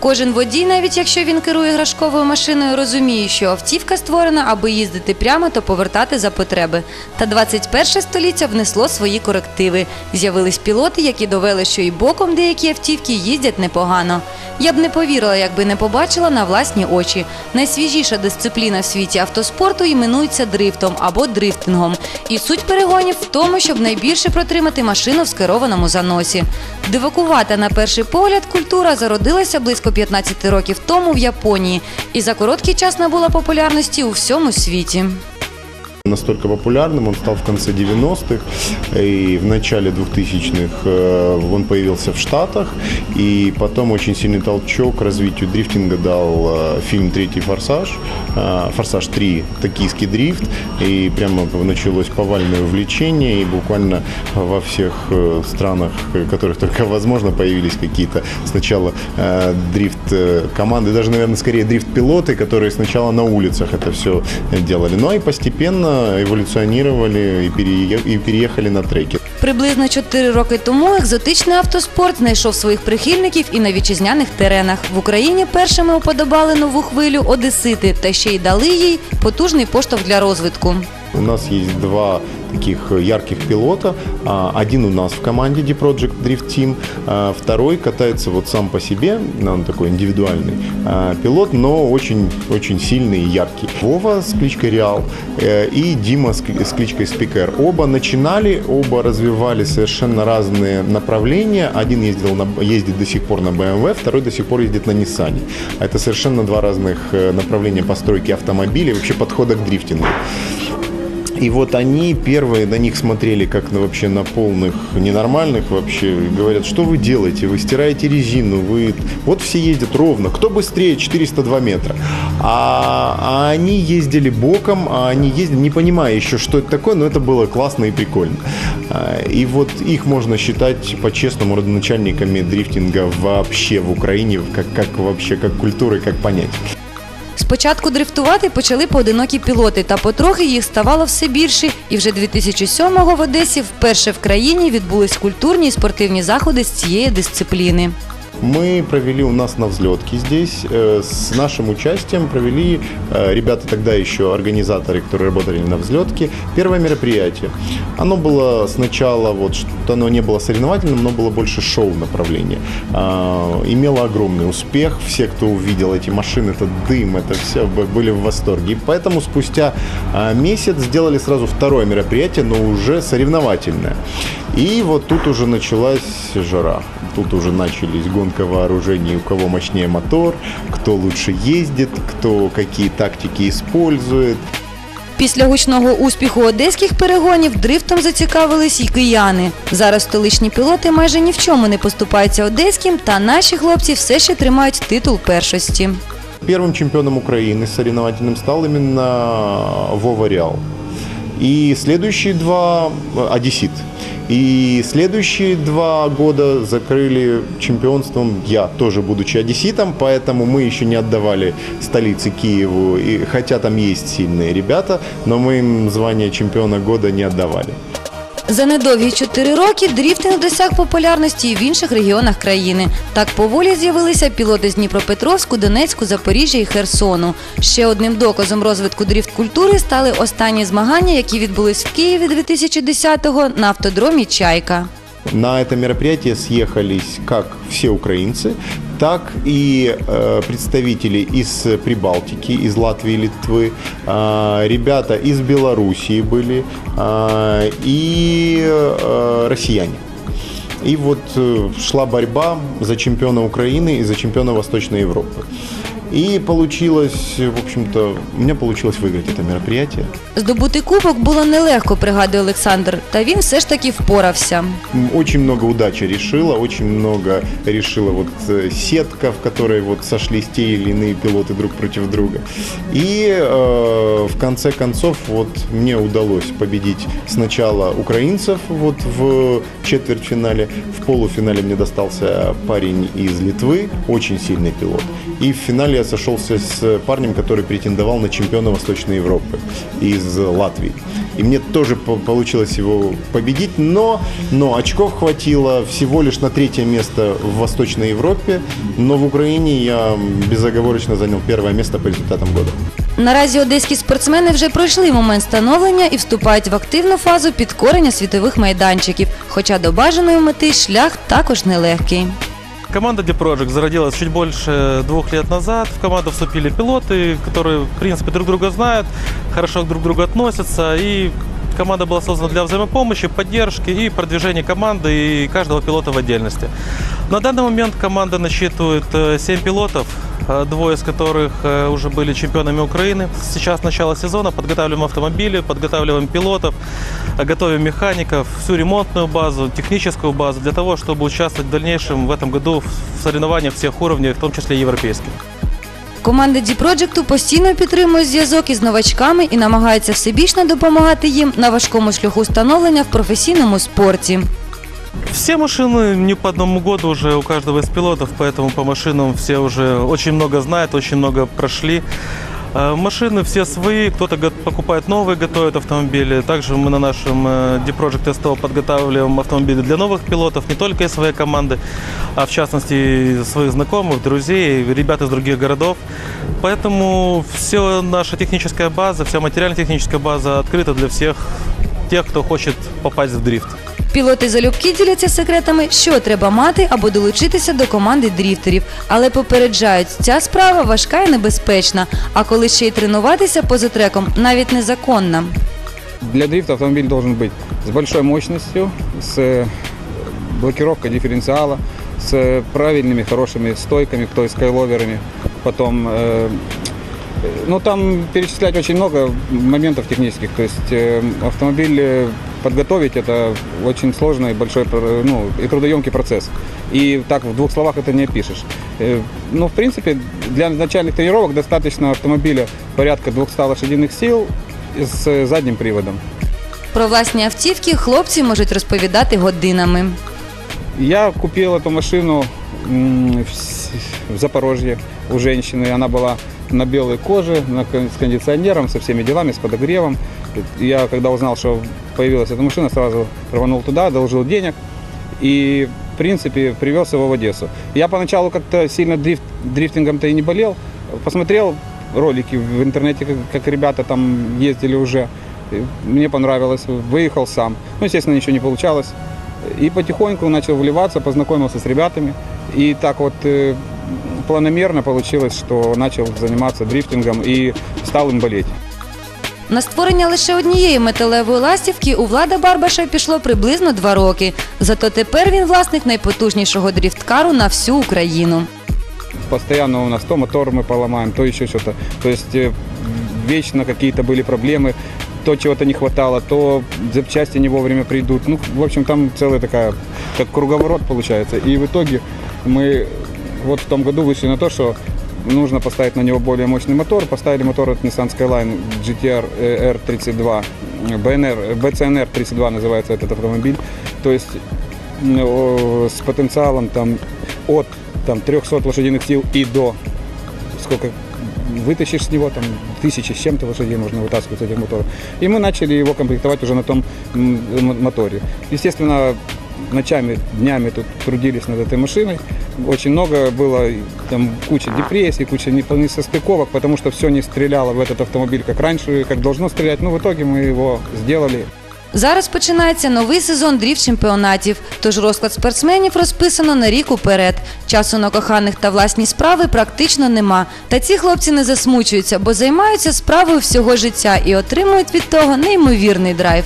Кожен водій, навіть якщо він керує іграшковою машиною, розуміє, що автівка створена, аби їздити прямо та повертати за потреби. Та 21 століття внесло свої корективи. З'явились пілоти, які довели, що і боком деякі автівки їздять непогано. Я б не повірила, якби не побачила на власні очі. Найсвіжіша дисципліна в світі автоспорту іменується дрифтом або дрифтингом. І суть перегонів в тому, щоб найбільше протримати машину в скерованому заносі. Дивакувата на перший погляд культура зародилася близько 15 років тому в Японії і за короткий час набула популярності у всьому світі. Настолько популярным он стал в конце 90-х и в начале 2000-х э, он появился в Штатах. И потом очень сильный толчок развитию дрифтинга дал э, фильм «Третий форсаж», э, «Форсаж 3. Токийский дрифт». И прямо началось повальное увлечение. И буквально во всех странах, э, которых только возможно, появились какие-то сначала дрифт-команды, даже, наверное, скорее дрифт-пилоты, которые сначала на улицах это все делали. Ну и постепенно эволюционировали і перее- і переїхали на треки. Приблизно чотири роки тому екзотичний автоспорт знайшов своїх прихильників і на вітчизняних теренах. В Україні першими уподобали нову хвилю одесити та ще й дали їй потужний поштовх для розвитку. У нас є два таких ярких пилота. А, Один у нас в команде D-Project Drift Team, а второй катается вот сам по себе, ну, он такой индивидуальный а, пилот, но очень, очень сильный и яркий. Вова с кличкой Реал э, и Дима с кли- с кличкой Спикер. Оба начинали, оба развивали совершенно разные направления. Один ездил на, ездит до сих пор на BMW, второй до сих пор ездит на Nissan. Это совершенно два разных э, направления постройки автомобилей, вообще подхода к дрифтингу. И вот они первые на них смотрели как на вообще на полных ненормальных вообще. Говорят, что вы делаете? Вы стираете резину, вы... Вот все ездят ровно. Кто быстрее? 402 метра. А, а они ездили боком, а они ездили, не понимая еще, что это такое, но это было классно и прикольно. А, И вот их можно считать по-честному родоначальниками дрифтинга вообще в Украине, как, как вообще, как культуры, как понятие. Спочатку дрифтувати почали поодинокі пілоти, та потрохи їх ставало все більше. І вже 2007-го в Одесі вперше в країні відбулись культурні і спортивні заходи з цієї дисципліни. Мы провели у нас на взлетке здесь э, с нашим участием провели э, ребята тогда еще организаторы, которые работали на взлетке, первое мероприятие. Оно было сначала вот что оно не было соревновательным, но было больше шоу направление. А, имело огромный успех. Все, кто увидел эти машины, этот дым, это все были в восторге. И поэтому спустя а, месяц сделали сразу второе мероприятие, но уже соревновательное. И вот тут уже началась жара. Тут уже начались гонка вооружений, у кого мощнее мотор, кто лучше ездит, кто какие тактики использует. Після гучного успіху одеських перегонів дрифтом зацікавились і кияни. Зараз столичні пілоти майже ні в чому не поступаються одеським, та наші хлопці все ще тримають титул першості. Первым чемпионом Украины соревновательным стал именно Вова Реал. И следующие два – Одессит. И следующие два года закрыли чемпионством я, тоже будучи одесситом, поэтому мы еще не отдавали столице Киеву, и, хотя там есть сильные ребята, но мы им звание чемпиона года не отдавали. За недовгі чотири роки дріфтинг досяг популярності і в інших регіонах країни. Так поволі з'явилися пілоти з Дніпропетровську, Донецьку, Запоріжжя і Херсону. Ще одним доказом розвитку дріфт-культури стали останні змагання, які відбулись в Києві 2010-го на автодромі Чайка. На это мероприятие съехались как все украинцы, так и э, представители из Прибалтики, из Латвии, Литвы, э, ребята из Белоруссии были э, и э, россияне. И вот э, шла борьба за чемпиона Украины и за чемпиона Восточной Европы. И получилось, в общем-то, у меня получилось выиграть это мероприятие. Здобути кубок було нелегко, пригадує Олександр, та він все ж таки впорався. М, Очень много удачи решила, очень много решила вот э, сетка, в которой вот сошлись те или иные пилоты друг против друга. И э, в конце концов вот мне удалось победить сначала украинцев вот в четвертьфинале, в полуфинале мне достался парень из Литвы, очень сильный пилот. И в финале я сошелся с парнем, который претендовал на чемпиона Восточной Европы из Латвии. и мне тоже по- получилось его победить, но, но очков хватило всего лишь на третье место в Восточной Европе, но в Украине я безоговорочно занял первое место по результатам года. Наразі одеські спортсмени вже пройшли момент становлення і вступають в активну фазу підкорення світових майданчиків. Хоча до бажаної мети шлях також нелегкий. Команда D-Project зародилась чуть больше двух лет назад. В команду вступили пилоты, которые, в принципе, друг друга знают, хорошо друг к другу относятся. И команда была создана для взаимопомощи, поддержки и продвижения команды и каждого пилота в отдельности. На данный момент команда насчитывает 7 пилотов, э, двое из которых э, уже были чемпионами Украины. Сейчас начало сезона, подготавливаем автомобили, подготавливаем пилотов, э, готовим механиков, всю ремонтную базу, техническую базу для того, чтобы участвовать в дальнейшем в этом году в соревнованиях всех уровней, в том числе и европейских. Команда D-Project постійно підтримує зв'язок із новачками і намагається всебічно допомагати їм на важкому шляху становлення в професійному спорті. Все машины не по одному году уже у каждого из пилотов, поэтому по машинам все уже очень много знают, очень много прошли. Э, Машины все свои, кто-то покупает новые, готовит автомобили. Также мы на нашем э, D-Project STO подготавливаем автомобили для новых пилотов, не только из своей команды, а в частности своих знакомых, друзей, ребят из других городов. Поэтому вся наша техническая база, вся материально-техническая база открыта для всех тех, кто хочет попасть в дрифт. Пілоти залюбки діляться секретами, що треба мати, аби долучитися до команди дріфтерів. Але попереджають, ця справа важка і небезпечна. А коли ще й тренуватися поза треком, навіть незаконна. Для дрифта автомобиль должен быть с большой мощностью, с э, блокировкой дифференциала, с правильными, хорошими стойками, то есть скайловерами. Потом, э, ну там перечислять очень много моментов технических. То есть э, автомобиль э, подготовить это очень сложный, большой, пр- ну, и трудоемкий процесс. И так в двух словах это не опишешь. Э, Ну, в принципе, для начальных тренировок достаточно автомобиля порядка 200 лошадиных сил з заднім приводом. Про власні автівки хлопці можуть розповідати годинами. Я купил эту машину м, в С- в Запорожье у женщины. Она была на белой коже, с кондиционером, со всеми делами, с подогревом. Я, когда узнал, что появилась эта машина, сразу рванул туда, одолжил денег и, в принципе, привез его в Одессу. Я поначалу как-то сильно дрифт, дрифтингом-то и не болел. Посмотрел ролики в интернете, как, как ребята там ездили уже. Мне понравилось, выехал сам. Ну, естественно, ничего не получалось. И потихоньку начал вливаться, познакомился с ребятами. И так вот э, планомерно получилось, что начал заниматься дрифтингом и стал им болеть. На створення лише однієї металевої ластівки у Влада Барбаша пішло приблизно два роки. Зато тепер він власник найпотужнішого дріфткару на всю Україну. Постоянно у нас то мотор мы поломаем, то еще что-то. То есть э, вечно какие-то были проблемы, то чего-то не хватало, то запчасти не вовремя придут. Ну, в общем, там целая такая, как круговорот получается. И в итоге мы вот в том году вышли на то, что нужно поставить на него более мощный мотор. Поставили мотор от Nissan Skyline GTR э, R32, BNR, BCNR 32 называется этот автомобиль. То есть м, о, с потенциалом там от там, 300 лошадиных сил и до сколько вытащишь с него, там тысячи с чем-то лошадей можно вытаскивать с этих моторов. И мы начали его комплектовать уже на том м, м- моторе. Естественно, ночами, днями тут трудились над этой машиной. Очень много было и там куча депрессий, куча непо- несостыковок, потому что все не стреляло в этот автомобиль как раньше, как должно стрелять. Ну, в итоге мы его сделали. Зараз починається новий сезон дріфт-чемпіонатів, тож розклад спортсменів розписано на рік уперед. Часу на коханих та власні справи практично нема. Та ці хлопці не засмучуються, бо займаються справою всього життя і отримують від того неймовірний драйв.